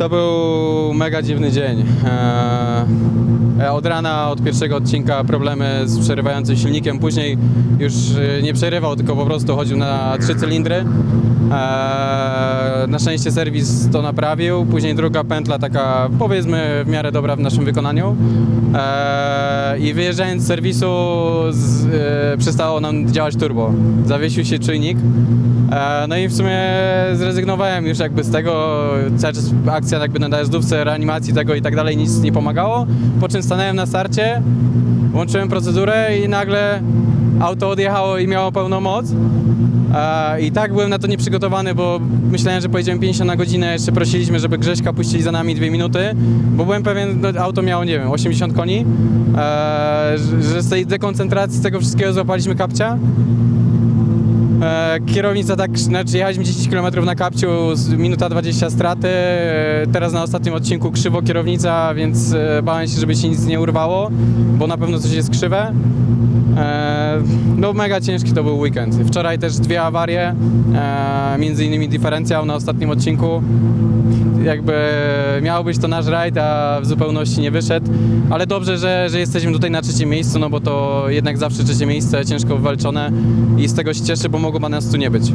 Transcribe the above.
To był mega dziwny dzień. Eee, Od rana, od pierwszego odcinka problemy z przerywającym silnikiem. Później już e, nie przerywał, tylko po prostu chodził na trzy cylindry. Na szczęście serwis to naprawił. Później druga pętla, taka powiedzmy w miarę dobra w naszym wykonaniu. I wyjeżdżając z serwisu z, e, przestało nam działać turbo. Zawiesił się czujnik. E, No i w sumie zrezygnowałem już jakby z tego, cały czas akcja jakby na dojazdówce, reanimacji tego i tak dalej, nic nie pomagało. Po czym stanąłem na starcie, włączyłem procedurę i nagle auto odjechało i miało pełną moc. E, I tak byłem na to nieprzygotowany, bo myślałem, że pojedziemy 50 na godzinę, jeszcze prosiliśmy, żeby Grześka puścili za nami dwie minuty, bo byłem pewien, no, auto miało, nie wiem, 80 koni, e, że- z tej dekoncentracji, z tego wszystkiego złapaliśmy kapcia. E, Kierownica tak, znaczy jechaliśmy 10 km na kapciu, minuta 20 straty. E, Teraz na ostatnim odcinku krzywo kierownica, więc e, bałem się, żeby się nic nie urwało, bo na pewno coś jest krzywe. E, No mega ciężki to był weekend. Wczoraj też dwie awarie, e, między innymi diferencjał na ostatnim odcinku. Jakby miał być to nasz rajd, a w zupełności nie wyszedł, ale dobrze, że, że jesteśmy tutaj na trzecim miejscu, no bo to jednak zawsze trzecie miejsce, ciężko wywalczone i z tego się cieszę, bo mogłoby nas tu nie być.